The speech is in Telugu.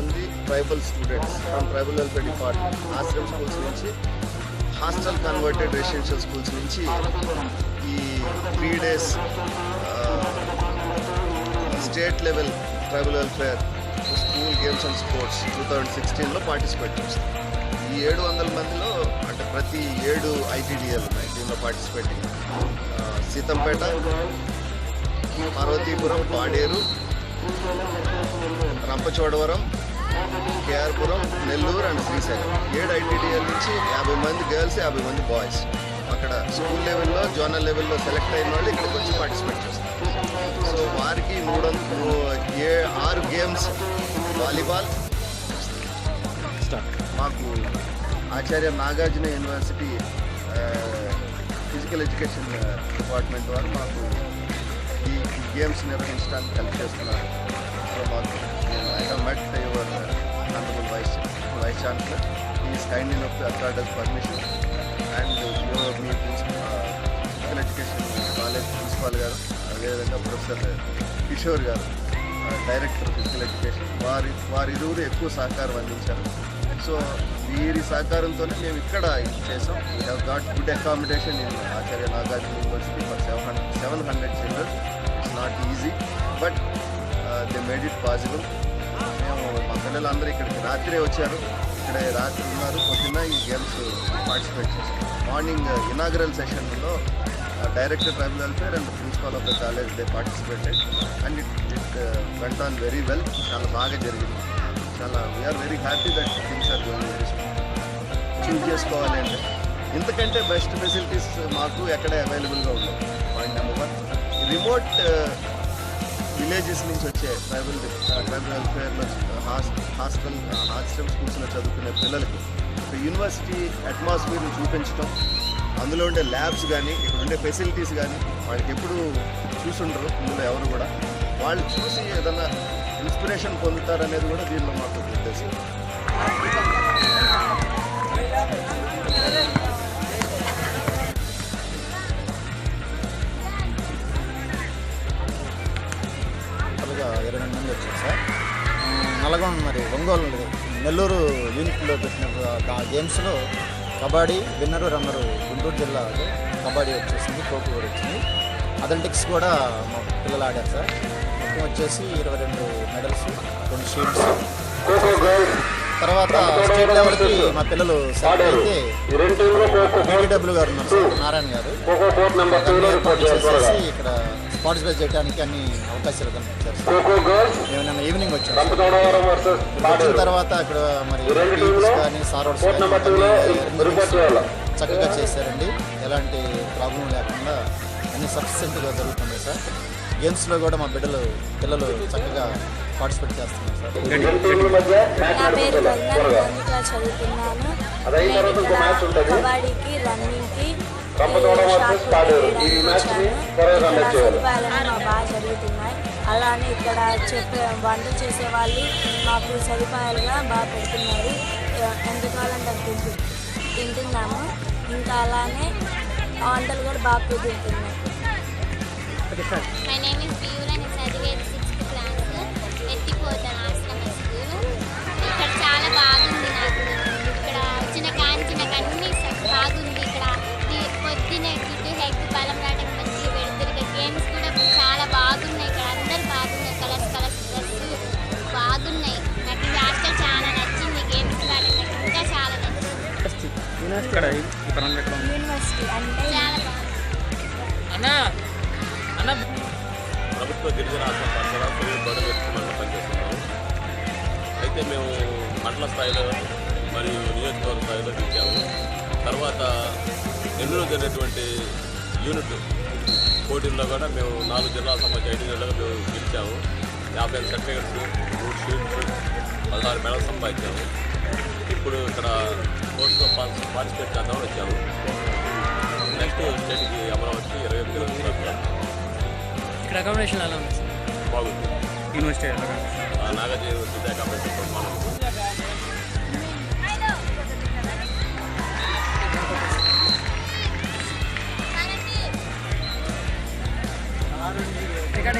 మంది tribal students from tribal welfare department ashram schools నుంచి హాస్టల్ కన్వర్టెడ్ రెసిడెన్షియల్ స్కూల్స్ నుంచి ఈ three days state level tribal welfare school games and sports two thousand సిక్స్టీన్లో పార్టిసిపేట్ చేస్తాం. ఈ ఏడు వందల మందిలో అంటే ప్రతి ఏడు ఐటీడీఎల్ ఉన్నాయి. దీనిలో పార్టిసిపేటింగ్ సీతంపేట పార్వతీపురం పాడేరు రంపచోడవరం కేఆర్పురం నెల్లూరు అండ్ శ్రీశైలం. ఏడు ఐటీడీఎల్ నుంచి యాభై మంది గర్ల్స్ యాభై మంది బాయ్స్. అక్కడ స్కూల్ లెవెల్లో జోనల్ లెవెల్లో సెలెక్ట్ అయిన వాళ్ళు ఇక్కడికి వచ్చి పార్టిసిపేట్ చేస్తారు. సో వారికి మూడు ఏ ఆరు గేమ్స్ వాలీబాల్. మాకు Acharya Nagarjuna university physical education department వారు మాకు ఈ ఈ గేమ్స్ నిర్వహించడానికి హెల్ప్ చేస్తున్నారు. సో నేను I have met your honourable vice vice chancellor is kind in of accords permission and your me principal physical education college principal గారు అదేవిధంగా ప్రొఫెసర్ కిషోర్ గారు డైరెక్టర్ ఫిజికల్ ఎడ్యుకేషన్ వారి వారిరువురు ఎక్కువ సహకారం అందించారు సో వీరి సహకారంతోనే మేము ఇక్కడ చేసాం we have got good accommodation in Acharya Nagarjuna university for seven hundred seven hundred children it's not easy but they made it possible మేము మా పిల్లలందరూ ఇక్కడికి రాత్రే వచ్చారు. ఇక్కడ రాత్రి ఉన్నారు. పొద్దున్న ఈ గేమ్స్ పార్టిసిపేట్ చేశారు. మార్నింగ్ ఇనాగరల్ సెషన్లో director tribal welfare and principal of the college they participated and it it went on very well చాలా బాగా జరిగింది. చాలా we're very happy that things are going choose చేసుకోవాలి అంటే. ఇంతకంటే బెస్ట్ ఫెసిలిటీస్ మాకు ఎక్కడ అవైలబుల్గా ఉండవు. Point number one remote villages నుంచి వచ్చే ట్రైబల్ ట్రైబల్ వెల్ఫేర్లో హాస్టల్ హాస్టల్ స్కూల్స్లో చదువుకునే పిల్లలకి ఒక యూనివర్సిటీ అట్మాస్ఫియర్ని చూపించడం అందులో ఉండే ల్యాబ్స్ కానీ ఇక్కడ ఉండే ఫెసిలిటీస్ కానీ వాళ్ళకి ఎప్పుడు చూసుండరు ఇందులో ఎవరు కూడా. వాళ్ళు చూసి ఏదైనా ఇన్స్పిరేషన్ పొందుతారనేది కూడా దీనిలో మాకు ఉద్దేశం. నల్గొండ మరి ఒంగోలు నెల్లూరు యూనిట్లో పెట్టిన గేమ్స్లో కబడ్డీ విన్నరు రన్నరు గుంటూరు జిల్లా కబడ్డీ వచ్చేసింది ఖోఖో కూడా వచ్చింది. అథ్లెటిక్స్ కూడా మా పిల్లలు ఆడారు సార్. మొత్తం వచ్చేసి ఇరవై రెండు మెడల్స్ రెండు షీల్డ్స్ తర్వాత స్టేట్ లెవెల్కి మా పిల్లలు సెలెక్ట్ అయితే బీడబ్ల్యూ గారు ఉన్నారు సార్ నారాయణ గారు. చేసేసి ఇక్కడ పార్టిసిపేట్ చేయడానికి అన్ని అవకాశాలు సార్ నిన్న ఈవినింగ్ వచ్చాం? సార్. వచ్చిన తర్వాత ఇక్కడ మరి కానీ సారోడ్స్ arrangements చక్కగా చేశారండి. ఎలాంటి ప్రాబ్లం లేకుండా అన్ని సఫిషియెంట్గా జరుగుతున్నాయి సార్. గేమ్స్లో కూడా మా బిడ్డలు పిల్లలు చక్కగా పార్టిసిపేట్ చేస్తున్నారు సార్. నా పేరు చదువుతున్నాను. కబడ్డీకి రన్నింగ్కి సదుపాయాలన్నీ మా బాగా జరుగుతున్నాయి. అలానే ఇక్కడ చెప్పే వంటలు చేసే వాళ్ళు మాకు సదుపాయాలుగా బాగా పెడుతున్నారు. ఎంతకాలంటే అంత తింటు తింటున్నాము. ఇంకా అలానే వంటలు కూడా బాగా కుదురుతున్నాయి. మై నేమ్ ఇస్ బియూలా నేను చదివేది సిక్స్త్ క్లాస్ ఎత్తిపోతాను ఇక్కడ ఈ పరంగా ఎక్కడ ఉంది? యూనివర్సిటీ అంటే చాలా బాగుంది. అన్నా అన్న ప్రభుత్వ గిరిజన పనిచేస్తున్నాము అయితే మేము మండల స్థాయిలో మరియు నియోజకవర్గ స్థాయిలో గెలిచాము తర్వాత నెల్లూరు జరిగినటువంటి యూనిట్ పోటీల్లో కూడా మేము నాలుగు జిల్లాల సంబంధించి ఐదు జిల్లాలో మేము గెలిచాము. యాభై ఐదు సర్టిఫికెట్స్ మూడు షీట్స్ పదహారు మెడల్ సంపాదించాము. ఇప్పుడు ఇక్కడ స్పోర్ట్స్లో పార్టిసిపేట్ చేద్దామని వచ్చాము నెక్స్ట్ స్టేట్కి అమరావతి ఇరవై ఎనిమిది కిలోమీటర్ల ఇక్కడ అకామిడేషన్ ఎలా ఉంది? బాగుంది. యూనివర్సిటీ నాగార్జున యూనివర్సిటీ అకామిడేషన్ ప్రమాణం ఇక్కడ